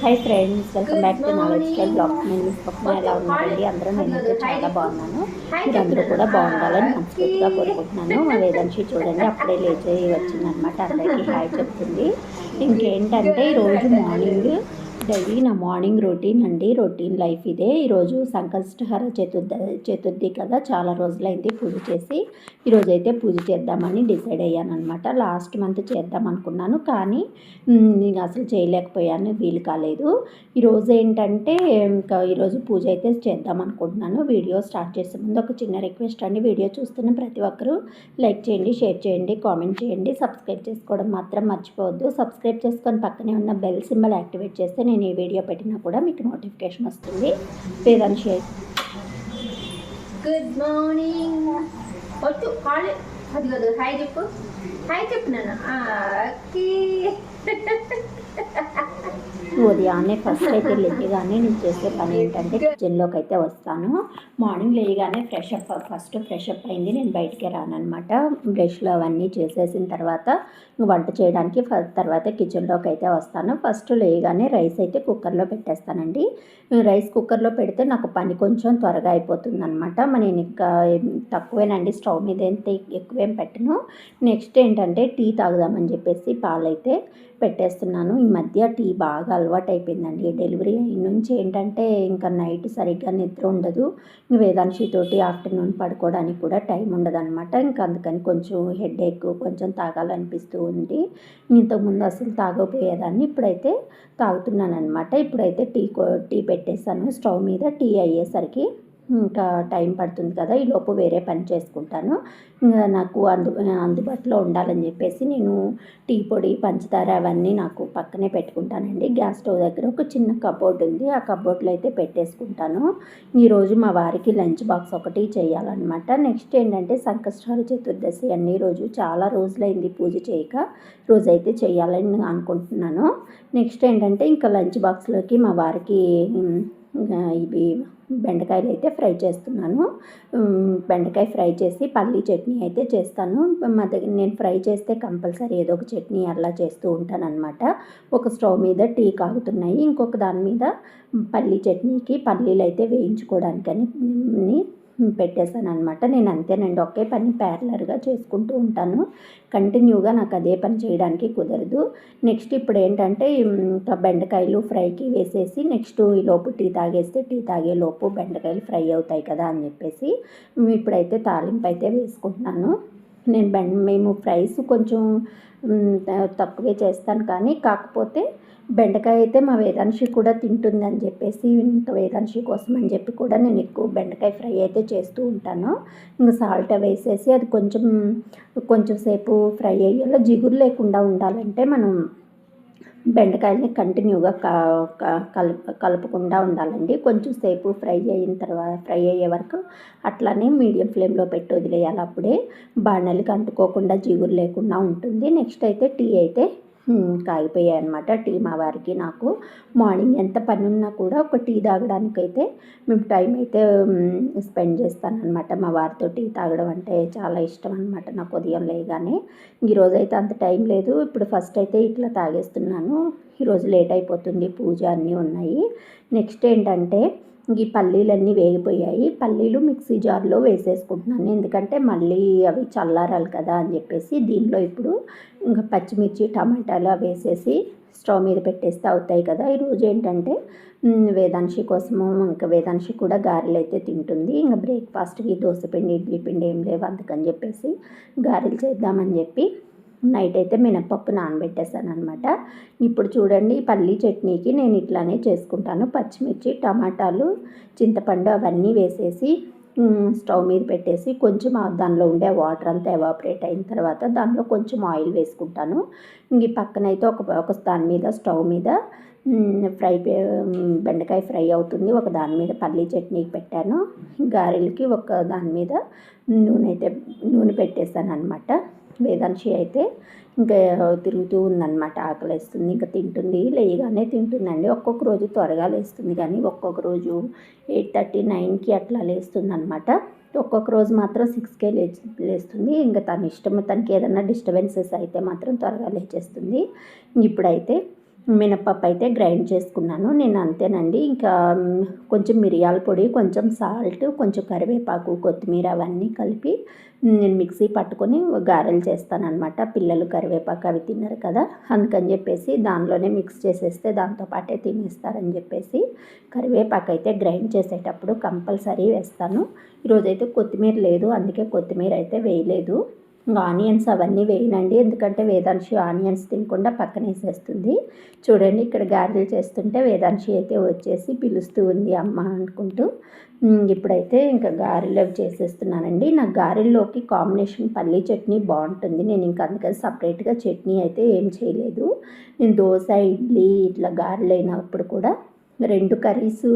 Hi friends welcome back to knowledge style blogs నేను స్వప్న ఎలా ఉన్నారండి అందరూ నేనైతే చాలా బాగున్నాను. మీరు అందరూ కూడా బాగుండాలని మనస్ఫూర్తిగా కోరుకుంటున్నాను. వేదాంశి చూడండి అప్పుడే లేచి వచ్చిందనమాట అందరికీ హాయ్ చెప్తుంది. ఇంకేంటంటే ఈరోజు మార్నింగ్ ఇది నా మార్నింగ్ రొటీన్ అండి రొటీన్ లైఫ్ ఇదే. ఈరోజు సంకష్టహర చతుర్థ చతుర్థి కదా చాలా రోజులైంది పూజ చేసి. ఈరోజు అయితే పూజ చేద్దామని డిసైడ్ అయ్యాను అనమాట లాస్ట్ మంత్ చేద్దాం అనుకున్నాను కానీ నేను అసలు చేయలేకపోయాను వీలు కాలేదు. ఈరోజు ఏంటంటే ఇంకా ఈరోజు పూజ అయితే చేద్దాం అనుకుంటున్నాను. వీడియో స్టార్ట్ చేసే ముందు ఒక చిన్న రిక్వెస్ట్ అండి. వీడియో చూస్తున్న ప్రతి ఒక్కరూ లైక్ చేయండి షేర్ చేయండి కామెంట్ చేయండి. సబ్స్క్రైబ్ చేసుకోవడం మాత్రం మర్చిపోవద్దు. సబ్స్క్రైబ్ చేసుకొని పక్కనే ఉన్న బెల్ సింబల్ యాక్టివేట్ చేస్తే నేను ఏ వీడియో పెట్టినా కూడా మీకు నోటిఫికేషన్ వస్తుంది. పేదని షేర్ గుడ్ మార్నింగ్ వద్దు కాలే అది కాదు హాయ్ చెప్పు. హాయ్ చెప్పు నాన్న. ఉదయాన్నే ఫస్ట్ అయితే లేయగానే నేను చేసే పని ఏంటంటే కిచెన్లోకి అయితే వస్తాను. Morning లేయగానే fresh up first fresh up అయింది. నేను బయటికి రానమాట బ్రష్లు అవన్నీ చేసేసిన తర్వాత వంట చేయడానికి తర్వాత కిచెన్లోకి అయితే వస్తాను. ఫస్ట్ లేయగానే రైస్ అయితే కుక్కర్లో పెట్టేస్తానండి. రైస్ కుక్కర్లో పెడితే నాకు పని కొంచెం త్వరగా అయిపోతుంది అనమాట నేను ఇంకా తక్కువేనండి. స్టవ్ మీద ఎంత ఎక్కువేం పెట్టను. నెక్స్ట్ ఏంటంటే టీ తాగుదామని చెప్పేసి పాలైతే పెట్టేస్తున్నాను. ఈ మధ్య టీ బాగా అలవాటు అయిపోయిందండి డెలివరీ అయిన నుంచి ఏంటంటే ఇంకా నైట్ సరిగ్గా నిద్ర ఉండదు. వేదాంశితోటి ఆఫ్టర్నూన్ పడుకోవడానికి కూడా టైం ఉండదు అనమాట ఇంకా అందుకని కొంచెం హెడ్ ఎక్ కొంచెం తాగాలనిపిస్తూ ఉంది. ఇంతకుముందు అసలు తాగకపోయేదాన్ని. ఇప్పుడైతే తాగుతున్నాను అనమాట ఇప్పుడైతే టీ కో- టీ పెట్టేశాను. స్టవ్ మీద టీ అయ్యేసరికి ఇంకా టైం పడుతుంది కదా ఈ లోపు వేరే పని చేసుకుంటాను. ఇంకా నాకు అందు అందుబాటులో ఉండాలని చెప్పేసి నేను టీ పొడి పంచదార అవన్నీ నాకు పక్కనే పెట్టుకుంటానండి. గ్యాస్ స్టవ్ దగ్గర ఒక చిన్న కబోర్డ్ ఉంది. ఆ కబోర్డ్లో అయితే పెట్టేసుకుంటాను. ఈరోజు మా వారికి లంచ్ బాక్స్ ఒకటి చేయాలన్నమాట. నెక్స్ట్ ఏంటంటే సంకష్టాల చతుర్దశి అన్ని రోజు చాలా రోజులైంది పూజ చేయక. రోజైతే చేయాలని అనుకుంటున్నాను. నెక్స్ట్ ఏంటంటే ఇంకా లంచ్ బాక్స్లోకి మా వారికి ఇవి బెండకాయలు అయితే ఫ్రై చేస్తున్నాను. బెండకాయ ఫ్రై చేసి పల్లీ చట్నీ అయితే చేస్తాను. మా దగ్గర నేను ఫ్రై చేస్తే కంపల్సరీ ఏదో ఒక చట్నీ అలా చేస్తూ ఉంటానన్నమాట. ఒక స్టవ్ మీద టీ కాగుతున్నాయి. ఇంకొక దాని మీద పల్లీ చట్నీకి పల్లీలు అయితే వేయించుకోవడానికని ని పెట్టేశాను అనమాట నేను అంతేనండి. ఒకే పని ప్యారలర్గా చేసుకుంటూ ఉంటాను. కంటిన్యూగా నాకు అదే పని చేయడానికి కుదరదు. నెక్స్ట్ ఇప్పుడు ఏంటంటే ఇంకా బెండకాయలు ఫ్రైకి వేసేసి నెక్స్ట్ ఈ లోపు టీ తాగేస్తే టీ తాగే లోపు బెండకాయలు ఫ్రై అవుతాయి కదా అని చెప్పేసి ఇప్పుడైతే తాలింపు అయితే వేసుకుంటున్నాను. నేను బెండ మేము ఫ్రైస్ కొంచెం తక్కువే చేస్తాను కానీ కాకపోతే బెండకాయ అయితే మా వేదాంశి కూడా తింటుందని చెప్పేసి ఇంకా వేదాంశి కోసం అని చెప్పి కూడా నేను ఎక్కువ బెండకాయ ఫ్రై అయితే చేస్తూ ఉంటాను. ఇంకా సాల్ట్ వేసేసి అది కొంచెం కొంచెం సేపు ఫ్రై అయ్యేలా జిగురు లేకుండా ఉండాలంటే మనం బెండకాయల్ని కంటిన్యూగా క- క- కలుపు కలుపుకుండా ఉండాలండి. కొంచెం సేపు ఫ్రై అయిన తర్వాత ఫ్రై అయ్యే వరకు అట్లానే మీడియం ఫ్లేమ్లో పెట్టి వదిలేయాలి. అప్పుడే బాణలికి అంటుకోకుండా జిగురు లేకుండా ఉంటుంది. నెక్స్ట్ అయితే టీ అయితే కాగిపోయాయి అనమాట టీ మా వారికి నాకు. మార్నింగ్ ఎంత పని ఉన్నా కూడా ఒక టీ తాగడానికైతే మేము టైం అయితే స్పెండ్ చేస్తానన్నమాట. మా వారితో టీ తాగడం అంటే చాలా ఇష్టం అనమాట నాకు ఉదయం లేగానే. ఈరోజు అయితే అంత టైం లేదు. ఇప్పుడు ఫస్ట్ అయితే ఇట్లా తాగేస్తున్నాను. ఈరోజు లేట్ అయిపోతుంది. పూజ అన్నీ ఉన్నాయి. నెక్స్ట్ ఏంటంటే ఈ పల్లీలన్నీ వేగిపోయాయి. పల్లీలు మిక్సీ జార్లో వేసేసుకుంటున్నాను. ఎందుకంటే మళ్ళీ అవి చల్లారాలి కదా అని చెప్పేసి దీనిలో ఇప్పుడు ఇంకా పచ్చిమిర్చి టమాటాలు అవి వేసేసి స్టవ్ మీద పెట్టేస్తే అవుతాయి కదా. ఈరోజు ఏంటంటే వేదాంశి కోసము ఇంకా వేదాంశి కూడా గారెలు అయితే తింటుంది. ఇంకా బ్రేక్ఫాస్ట్కి దోశ పిండి ఇడ్లీ పిండి ఏం లేవు అందుకని చెప్పేసి గారెలు చేద్దామని చెప్పి నైట్ అయితే మినప్పప్పు నానబెట్టేసాను అనమాట ఇప్పుడు చూడండి పల్లీ చట్నీకి నేను ఇట్లానే చేసుకుంటాను. పచ్చిమిర్చి టమాటాలు చింతపండు అవన్నీ వేసేసి స్టవ్ మీద పెట్టేసి కొంచెం దానిలో ఉండే వాటర్ అంతా ఎవాపరేట్ అయిన తర్వాత దానిలో కొంచెం ఆయిల్ వేసుకుంటాను. ఇంక పక్కనైతే ఒక ఒక దాని మీద స్టవ్ మీద ఫ్రై బెండకాయ ఫ్రై అవుతుంది. ఒక దాని మీద పల్లీ చట్నీకి పెట్టాను. గారెలకి ఒక దాని మీద నూనె అయితే నూనె పెట్టేశాను అనమాట వేదాంశి అయితే ఇంకా తిరుగుతూ ఉందన్నమాట. ఆకలిస్తుంది ఇంకా తింటుంది లేయగానే తింటుందండి. ఒక్కొక్క రోజు త్వరగా లేస్తుంది కానీ ఒక్కొక్క రోజు ఎయిట్ థర్టీ నైన్కి అట్లా లేస్తుంది అనమాట ఒక్కొక్క రోజు మాత్రం సిక్స్కే లే లేస్తుంది. ఇంకా తన ఇష్టం తనకి ఏదైనా డిస్టర్బెన్సెస్ అయితే మాత్రం త్వరగా లేచేస్తుంది. ఇప్పుడైతే మినపప్పు అయితే గ్రైండ్ చేసుకున్నాను. నేను అంతేనండి. ఇంకా కొంచెం మిరియాల పొడి కొంచెం సాల్ట్ కొంచెం కరివేపాకు కొత్తిమీర అవన్నీ కలిపి నేను మిక్సీ పట్టుకొని గారెలు చేస్తానన్నమాట. పిల్లలు కరివేపాకు అవి తిన్నారు కదా. అందుకని చెప్పేసి దానిలోనే మిక్స్ చేసేస్తే దాంతో పాటే తినేస్తారని చెప్పేసి కరివేపాకు అయితే గ్రైండ్ చేసేటప్పుడు కంపల్సరీ వేస్తాను. ఈరోజైతే కొత్తిమీర లేదు. అందుకే కొత్తిమీర అయితే వేయలేదు. ఆనియన్స్ అవన్నీ వేయనండి. ఎందుకంటే వేదాంశి ఆనియన్స్ తినకుండా పక్కన వేసేస్తుంది చూడండి ఇక్కడ గారెలు చేస్తుంటే వేదాంశి అయితే వచ్చేసి పిలుస్తూ ఉంది అమ్మ అనుకుంటూ. ఇప్పుడైతే ఇంకా గారెలు అవి చేసేస్తున్నానండి. నా గారెల్లోకి కాంబినేషన్ పల్లీ చట్నీ బాగుంటుంది. నేను ఇంకా అందుకని సపరేట్గా చట్నీ అయితే ఏం చేయలేదు. నేను దోశ ఇడ్లీ ఇట్లా గారెలు అయినప్పుడు కూడా రెండు కర్రీస్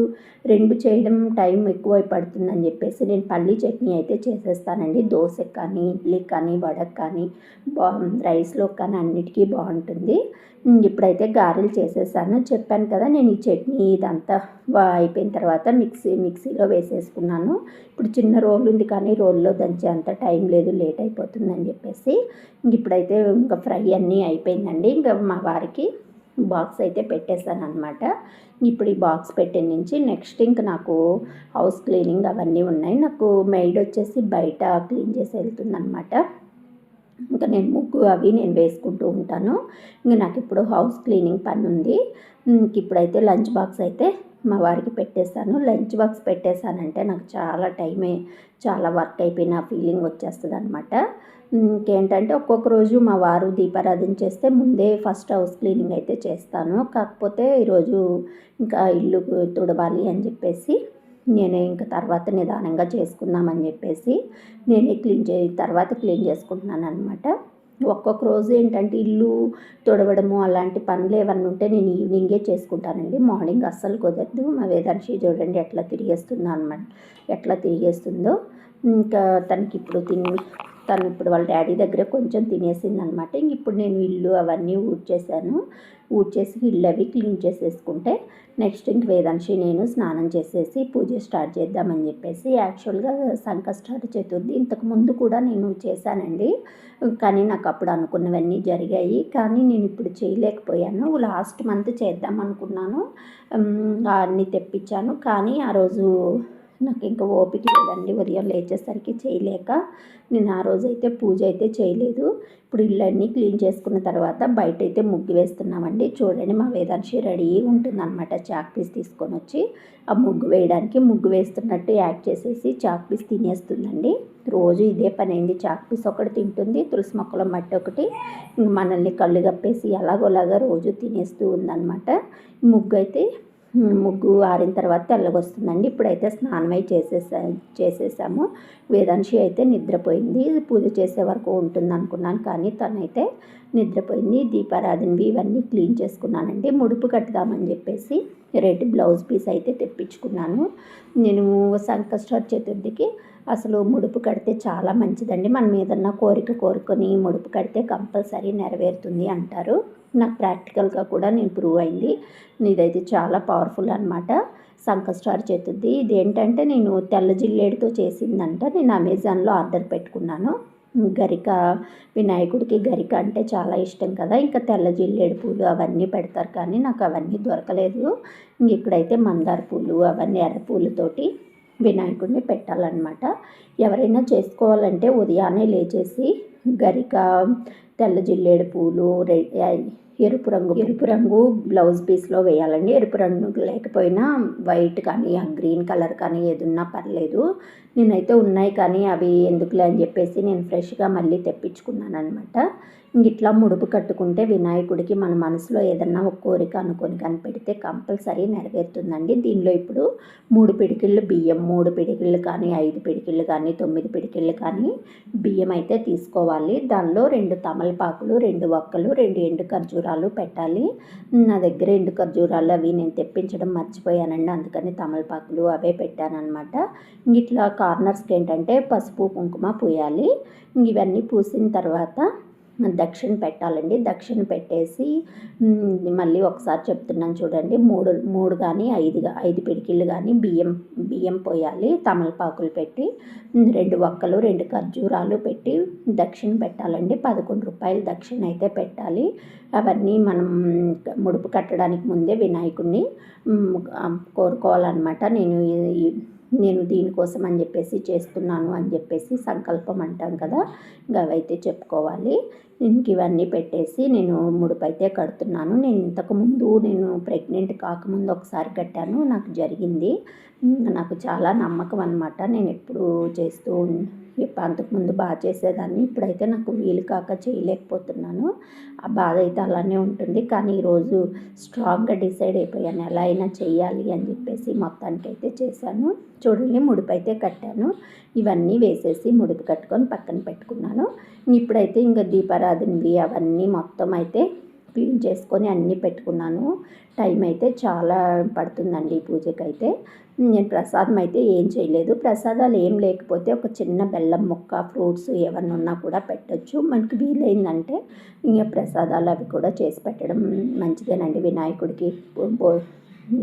రెండు చేయడం టైం ఎక్కువ పడుతుందని చెప్పేసి నేను పల్లీ చట్నీ అయితే చేసేస్తానండి. దోశకి కానీ ఇడ్లీకి కానీ వడకు కానీ బా రైస్లో కానీ అన్నిటికీ బాగుంటుంది. ఇప్పుడైతే గారెలు చేసేసాను. చెప్పాను కదా నేను ఈ చట్నీ ఇదంతా అయిపోయిన తర్వాత మిక్సీ మిక్సీలో వేసేసుకున్నాను. ఇప్పుడు చిన్న రోల్ ఉంది కానీ రోల్లో దంచే అంత టైం లేదు లేట్ అయిపోతుందని చెప్పేసి ఇంక ఇప్పుడైతే ఇంకా ఫ్రై అన్నీ అయిపోయిందండి. ఇంకా మా వారికి బాక్స్ అయితే పెట్టేశాను అనమాట ఇప్పుడు ఈ బాక్స్ పెట్టే నుంచి నెక్స్ట్ ఇంక నాకు హౌస్ క్లీనింగ్ అవన్నీ ఉన్నాయి. నాకు మెయిడ్ వచ్చేసి బయట క్లీన్ చేసి వెళ్తుందనమాట ఇంకా నేను ముగ్గు అవి నేను వేసుకుంటూ ఉంటాను. ఇంకా నాకు ఇప్పుడు హౌస్ క్లీనింగ్ పని ఉంది. ఇంక ఇప్పుడైతే లంచ్ బాక్స్ అయితే మా వారికి పెట్టేశాను. లంచ్ బాక్స్ పెట్టేశానంటే నాకు చాలా టైమే చాలా వర్క్ అయిపోయిన ఫీలింగ్ వచ్చేస్తుంది అనమాట ఇంకేంటంటే ఒక్కొక్క రోజు మా వారు దీపారాధన చేస్తే ముందే ఫస్ట్ హౌస్ క్లీనింగ్ అయితే చేస్తాను. కాకపోతే ఈరోజు ఇంకా ఇల్లు తుడవాలి అని చెప్పేసి నేనే ఇంకా తర్వాత నిదానంగా చేసుకుందామని చెప్పేసి నేనే క్లీన్ చే తర్వాత క్లీన్ చేసుకుంటున్నాను అనమాట ఒక్కొక్క రోజు ఏంటంటే ఇల్లు తుడవడము అలాంటి పనులు ఏమన్నా ఉంటే నేను ఈవినింగే చేసుకుంటానండి. మార్నింగ్ అస్సలు కుదరదు. మా వేదాంశి చూడండి ఎట్లా తిరిగేస్తుందో అనమాట ఎట్లా తిరిగేస్తుందో. ఇంకా తనకి ఇప్పుడు తిని తను ఇప్పుడు వాళ్ళ డాడీ దగ్గర కొంచెం తినేసింది అనమాట ఇంక ఇప్పుడు నేను ఇల్లు అవన్నీ ఊడ్చేసాను ఊడ్చేసి ఇల్లు అవి క్లీన్ చేసేసుకుంటే నెక్స్ట్ ఇంక వేదాంశి నేను స్నానం చేసేసి పూజ స్టార్ట్ చేద్దామని చెప్పేసి యాక్చువల్గా సంకష్టార చతుర్థి ఇంతకుముందు కూడా నేను చేశానండి. కానీ నాకు అప్పుడు అనుకున్నవన్నీ జరిగాయి. కానీ నేను ఇప్పుడు చేయలేకపోయాను. లాస్ట్ మంత్ చేద్దాం అనుకున్నాను అన్నీ తెప్పించాను. కానీ ఆ రోజు నాకు ఇంకా ఓపిక లేదండి. ఉదయం లేచేసరికి చేయలేక నేను ఆ రోజు అయితే పూజ అయితే చేయలేదు. ఇప్పుడు ఇళ్ళన్నీ క్లీన్ చేసుకున్న తర్వాత బయట అయితే ముగ్గు వేస్తున్నామండి. చూడండి మా వేదాంశి రెడీ ఉంటుందన్నమాట చాక్ పీస్ తీసుకొని వచ్చి ఆ ముగ్గు వేయడానికి ముగ్గు వేస్తున్నట్టు యాడ్ చేసేసి చాక్ పీస్ తినేస్తుందండి. రోజు ఇదే పని అయింది చాక్ పీస్ ఒకటి తింటుంది. తులసి మొక్కల మట్టి ఒకటి. మనల్ని కళ్ళు కప్పేసి ఎలాగోలాగా రోజు తినేస్తూ ఉందన్నమాట. ముగ్గు అయితే ముగ్గు ఆరిన తర్వాత తెల్లగొస్తుందండి. ఇప్పుడైతే స్నానం చేసేసా చేసేసాము. వేదాంశి అయితే నిద్రపోయింది. పూజ చేసే వరకు ఉంటుంది అనుకున్నాను కానీ తనైతే నిద్రపోయింది. దీపారాధనవి ఇవన్నీ క్లీన్ చేసుకున్నానండి. ముడుపు కట్టుదామని చెప్పేసి రెడ్ బ్లౌజ్ పీస్ అయితే తెప్పించుకున్నాను. నేను సంకష్ట చతుర్థికి అసలు ముడుపు కడితే చాలా మంచిదండి. మనం ఏదన్నా కోరిక కోరుకొని ముడుపు కడితే కంపల్సరీ నెరవేరుతుంది అంటారు. నాకు ప్రాక్టికల్గా కూడా నేను ప్రూవ్ అయింది. ఇదైతే చాలా పవర్ఫుల్ అనమాట సంకస్టార్ చేతుంది ఇది ఏంటంటే నేను తెల్ల జిల్లేడుతో చేసిందంట. నేను అమెజాన్లో ఆర్డర్ పెట్టుకున్నాను. గరిక వినాయకుడికి గరిక అంటే చాలా ఇష్టం కదా. ఇంకా తెల్ల జిల్లేడు పూలు అవన్నీ పెడతారు కానీ నాకు అవన్నీ దొరకలేదు. ఇంక ఇక్కడైతే మందార పూలు అవన్నీ ఎర్ర పూలతోటి వినాయకుడిని పెట్టాలన్నమాట. ఎవరైనా చేసుకోవాలంటే ఉదయాన్నే లేచేసి గరిక తెల్ల జిల్లేడు పూలు ఎరుపు రంగు ఎరుపు రంగు బ్లౌజ్ పీస్లో వేయాలండి. ఎరుపు రంగు లేకపోయినా వైట్ కానీ ఆ గ్రీన్ కలర్ కానీ ఏదున్నా పర్లేదు. నేనైతే ఉన్నాయి కానీ అవి ఎందుకులే అని చెప్పేసి నేను ఫ్రెష్గా మళ్ళీ తెప్పించుకున్నాను అనమాట ఇట్లా ముడుపు కట్టుకుంటే వినాయకుడికి మన మనసులో ఏదన్నా ఒక కోరిక అనుకొని కనిపెడితే కంపల్సరీ నెరవేరుతుందండి. దీనిలో ఇప్పుడు మూడు పిడికిళ్ళు బియ్యం మూడు పిడికిళ్ళు కానీ ఐదు పిడికిళ్ళు కానీ తొమ్మిది పిడికిళ్ళు కానీ బియ్యం అయితే తీసుకోవాలి. దానిలో రెండు తమలపాకులు రెండు వక్కలు రెండు ఎండు ఖర్జూరాలు పెట్టాలి. నా దగ్గర ఎండు ఖర్జూరాలు అవి నేను తెప్పించడం మర్చిపోయానండి. అందుకని తమలపాకులు అవే పెట్టాను అనమాట ఇట్లా కార్నర్స్కి ఏంటంటే పసుపు కుంకుమ పూయాలి. ఇవన్నీ పూసిన తర్వాత దక్షిణ పెట్టాలండి. దక్షిణ పెట్టేసి మళ్ళీ ఒకసారి చెప్తున్నాను చూడండి. మూడు మూడు కానీ ఐదు ఐదు పిడికిళ్ళు కానీ బియ్యం బియ్యం పోయాలి. తమలపాకులు పెట్టి రెండు వక్కలు రెండు ఖర్జూరాలు పెట్టి దక్షిణ పెట్టాలండి. పదకొండు రూపాయలు దక్షిణ అయితే పెట్టాలి. అవన్నీ మనం ముడుపు కట్టడానికి ముందే వినాయకుడిని కోరుకోవాలన్నమాట. నేను నేను దీనికోసం అని చెప్పేసి చేస్తున్నాను అని చెప్పేసి సంకల్పం అంటాం కదా. ఇంకా అవైతే చెప్పుకోవాలి. ఇంక ఇవన్నీ పెట్టేసి నేను ముడుపు అయితే కడుతున్నాను. నేను ఇంతకుముందు నేను ప్రెగ్నెంట్ కాకముందు ఒకసారి కట్టాను. నాకు జరిగింది. నాకు చాలా నమ్మకం అనమాట నేను ఎప్పుడు చేస్తూ ఉన్- అంతకుముందు బాగా చేసేదాన్ని. ఇప్పుడైతే నాకు వీలు కాక చేయలేకపోతున్నాను. ఆ బాధ అయితే అలానే ఉంటుంది. కానీ ఈరోజు స్ట్రాంగ్గా డిసైడ్ అయిపోయాను. ఎలా అయినా చేయాలి అని చెప్పేసి మొత్తానికి అయితే చేశాను. చూడండి ముడుపు అయితే కట్టాను. ఇవన్నీ వేసేసి ముడుపు కట్టుకొని పక్కన పెట్టుకున్నాను. ఇప్పుడైతే ఇంకా దీపారాధనవి అవన్నీ మొత్తం అయితే క్లీన్ చేసుకొని అన్నీ పెట్టుకున్నాను. టైం అయితే చాలా పడుతుందండి ఈ పూజకైతే. నేను ప్రసాదం అయితే ఏం చేయలేదు. ప్రసాదాలు ఏం లేకపోతే ఒక చిన్న బెల్లం ముక్క ఫ్రూట్స్ ఏమన్నా ఉన్నా కూడా పెట్టొచ్చు. మనకి వీలైందంటే ఇంకా ప్రసాదాలు అవి కూడా చేసి పెట్టడం మంచిదేనండి. వినాయకుడికి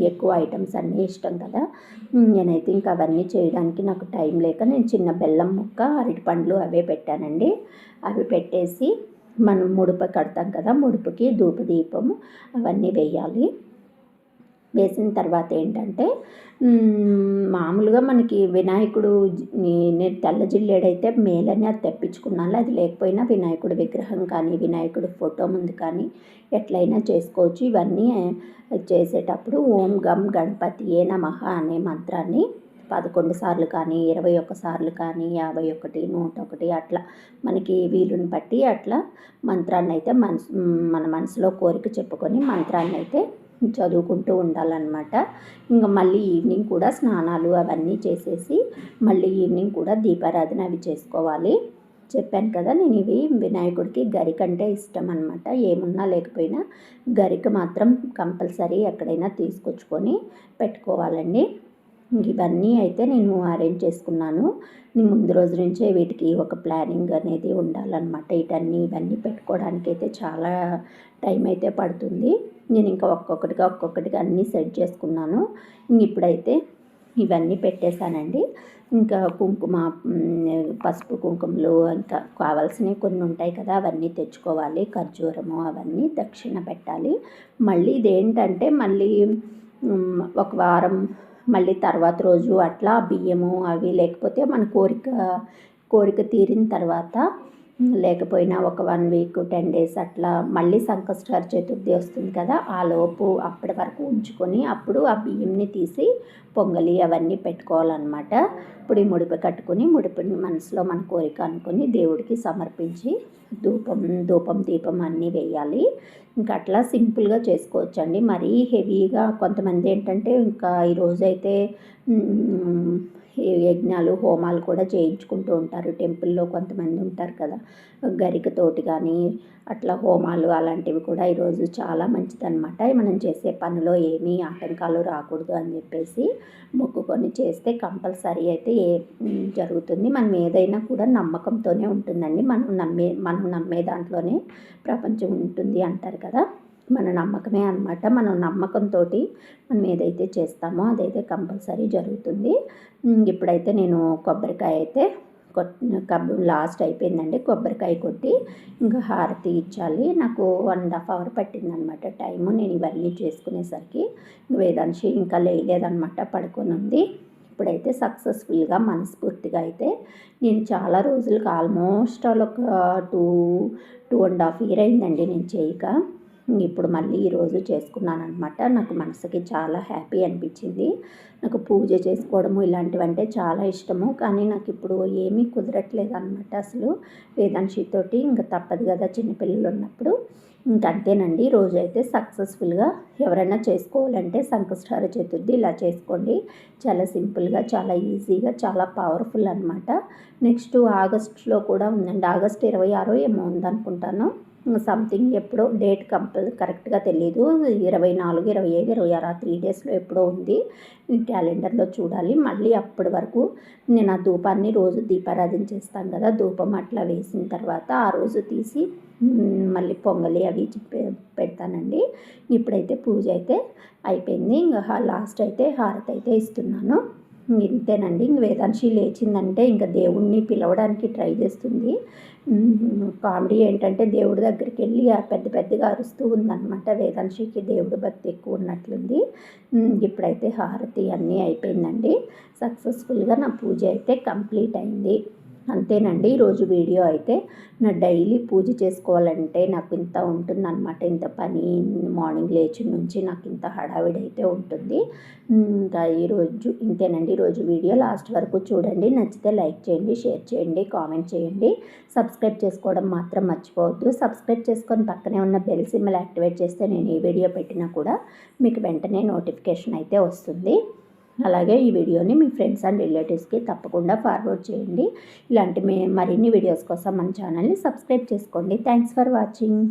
ఎక్కువ ఐటమ్స్ అన్నీ ఇష్టం కదా. నేనైతే ఇంకా అవన్నీ చేయడానికి నాకు టైం లేక నేను చిన్న బెల్లం ముక్క అరటి పండ్లు అవే పెట్టానండి. అవి పెట్టేసి మనం ముడుపు కడతాం కదా ముడుపుకి ధూపదీపము అవన్నీ వేయాలి. వేసిన తర్వాత ఏంటంటే మామూలుగా మనకి వినాయకుడు నేను తెల్ల జిల్లేడైతే మేలని అది తెప్పించుకున్నాను. అది లేకపోయినా వినాయకుడి విగ్రహం కానీ వినాయకుడు ఫోటో ముందు కానీ ఎట్లయినా చేసుకోవచ్చు. ఇవన్నీ చేసేటప్పుడు ఓం గం గణపతి ఏ నమః అనే మంత్రాన్ని పదకొండు సార్లు కానీ ఇరవై ఒక్క సార్లు కానీ యాభై ఒకటి నూట ఒకటి అట్లా మనకి వీలుని బట్టి అట్లా మంత్రాన్ని అయితే మనసు మన మనసులో కోరిక చెప్పుకొని మంత్రాన్ని అయితే చదువుకుంటూ ఉండాలన్నమాట. ఇంకా మళ్ళీ ఈవినింగ్ కూడా స్నానాలు అవన్నీ చేసేసి మళ్ళీ ఈవినింగ్ కూడా దీపారాధన అవి చేసుకోవాలి. చెప్పాను కదా నేను ఇవి వినాయకుడికి గరిక అంటే ఇష్టం అనమాట ఏమున్నా లేకపోయినా గరిక మాత్రం కంపల్సరీ ఎక్కడైనా తీసుకొచ్చుకొని పెట్టుకోవాలండి. ఇవన్నీ అయితే నేను అరేంజ్ చేసుకున్నాను. ముందు రోజు నుంచే వీటికి ఒక ప్లానింగ్ అనేది ఉండాలన్నమాట. ఇటన్నీ ఇవన్నీ పెట్టుకోవడానికి అయితే చాలా టైం అయితే పడుతుంది. నేను ఇంకా ఒక్కొక్కటిగా ఒక్కొక్కటిగా అన్నీ సెట్ చేసుకున్నాను. ఇప్పుడైతే ఇవన్నీ పెట్టేశానండి. ఇంకా కుంకుమ పసుపు కుంకుమలు ఇంకా కావాల్సినవి కొన్ని ఉంటాయి కదా అవన్నీ తెచ్చుకోవాలి. ఖర్జూరము అవన్నీ దక్షిణ పెట్టాలి. మళ్ళీ ఇదేంటంటే మళ్ళీ ఒక వారం మళ్ళీ తర్వాత రోజు అట్లా బియ్యము అవి లేకపోతే మన కోరిక కోరిక తీరిన తర్వాత లేకపోయినా ఒక వన్ వీక్ టెన్ డేస్ అట్లా మళ్ళీ సంకష్టార చతుర్థి వస్తుంది కదా ఆ లోపు అప్పటి వరకు ఉంచుకొని అప్పుడు ఆ బియ్యంని తీసి పొంగలి అవన్నీ పెట్టుకోవాలన్నమాట. ఇప్పుడు ఈ ముడిపి కట్టుకొని ముడిపిని మనసులో మన కోరిక అనుకొని దేవుడికి సమర్పించి ధూపం ధూపం దీపం అన్నీ వేయాలి. ఇంకా అట్లా సింపుల్గా చేసుకోవచ్చండి. మరీ హెవీగా కొంతమంది ఏంటంటే ఇంకా ఈరోజైతే యజ్ఞాలు హోమాలు కూడా చేయించుకుంటూ ఉంటారు. టెంపుల్లో కొంతమంది ఉంటారు కదా. గరికతోటి కానీ అట్లా హోమాలు అలాంటివి కూడా ఈరోజు చాలా మంచిదన్నమాట. మనం చేసే పనిలో ఏమీ ఆటంకాలు రాకూడదు అని చెప్పేసి మొక్కుకొని చేస్తే కంపల్సరీ అయితే ఏ జరుగుతుంది. మనం ఏదైనా కూడా నమ్మకంతోనే ఉంటుందండి. మనం నమ్మే మనం నమ్మే దాంట్లోనే ప్రపంచం ఉంటుంది అంటారు కదా. మన నమ్మకమే అన్నమాట. మనం నమ్మకంతో మనం ఏదైతే చేస్తామో అదైతే కంపల్సరీ జరుగుతుంది. ఇప్పుడైతే నేను కొబ్బరికాయ అయితే కొట్ కబ్బు లాస్ట్ అయిపోయిందండి. కొబ్బరికాయ కొట్టి ఇంకా హారతి ఇచ్చాలి. నాకు వన్ అండ్ హాఫ్ అవర్ పట్టిందనమాట టైము. నేను ఇవన్నీ చేసుకునేసరికి వేదాంశి ఇంకా లేదనమాట పడుకొని ఉంది. ఇప్పుడైతే సక్సెస్ఫుల్గా మనస్ఫూర్తిగా అయితే నేను చాలా రోజులకు ఆల్మోస్ట్ ఆల్ ఒక two two and half year అయిందండి నేను చేయక. ఇప్పుడు మళ్ళీ ఈరోజు చేసుకున్నాను అనమాట నాకు మనసుకి చాలా హ్యాపీ అనిపించింది. నాకు పూజ చేసుకోవడము ఇలాంటివంటే చాలా ఇష్టము. కానీ నాకు ఇప్పుడు ఏమీ కుదరట్లేదు అనమాట అసలు. వేదాంశితోటి ఇంకా తప్పదు కదా చిన్నపిల్లలు ఉన్నప్పుడు. ఇంక అంతేనండి. రోజు అయితే సక్సెస్ఫుల్గా ఎవరైనా చేసుకోవాలంటే సంకష్టార చతుర్థి ఇలా చేసుకోండి. చాలా సింపుల్గా చాలా ఈజీగా చాలా పవర్ఫుల్ అనమాట నెక్స్ట్ ఆగస్ట్లో కూడా ఉందండి. ఆగస్ట్ ఇరవై ఆరో ఏమో ఉందనుకుంటాను. సంథింగ్ ఎప్పుడో డేట్ కంపల్ కరెక్ట్గా తెలియదు ఇరవై నాలుగు ఇరవై ఐదు ఇరవై ఆరు ఆ త్రీ డేస్లో ఎప్పుడో ఉంది. క్యాలెండర్లో చూడాలి. మళ్ళీ అప్పటి వరకు నేను ఆ ధూపాన్ని రోజు దీపారాధన చేస్తాను కదా. ధూపం అట్లా వేసిన తర్వాత ఆ రోజు తీసి మళ్ళీ పొంగలి అవి పె- పెడతానండి. ఇప్పుడైతే పూజ అయితే అయిపోయింది. ఇంకా లాస్ట్ అయితే హారతి అయితే ఇస్తున్నాను. ఇంతేనండి. ఇంక వేదాంశి లేచిందంటే ఇంకా దేవుణ్ణి పిలవడానికి ట్రై చేస్తుంది. కామెడీ ఏంటంటే దేవుడి దగ్గరికి వెళ్ళి పెద్ద పెద్దగా అరుస్తూ ఉందన్నమాట. వేదాంశికి దేవుడి భక్తి ఎక్కువ ఉన్నట్లుంది. ఇప్పుడైతే హారతి అన్నీ అయిపోయిందండి. సక్సెస్ఫుల్గా నా పూజ అయితే కంప్లీట్ అయింది. అంతేనండి ఈరోజు వీడియో అయితే నా డైలీ పూజ చేసుకోవాలంటే నాకు ఇంత ఉంటుందన్నమాట. ఇంత పని మార్నింగ్ లేచి నుంచి నాకు ఇంత హడావిడి అయితే ఉంటుంది. ఇంకా ఈరోజు ఇంతేనండి ఈరోజు వీడియో. లాస్ట్ వరకు చూడండి నచ్చితే లైక్ చేయండి షేర్ చేయండి కామెంట్ చేయండి. సబ్స్క్రైబ్ చేసుకోవడం మాత్రం మర్చిపోవద్దు. సబ్స్క్రైబ్ చేసుకొని పక్కనే ఉన్న బెల్ సిమ్మల్ యాక్టివేట్ చేస్తే నేను ఏ వీడియో పెట్టినా కూడా మీకు వెంటనే నోటిఫికేషన్ అయితే వస్తుంది. అలాగే ఈ వీడియోని మీ ఫ్రెండ్స్ అండ్ రిలేటివ్స్కి తప్పకుండా ఫార్వర్డ్ చేయండి. ఇలాంటి మే మరిన్ని వీడియోస్ కోసం మన ఛానల్ని సబ్స్క్రైబ్ చేసుకోండి. Thanks for watching.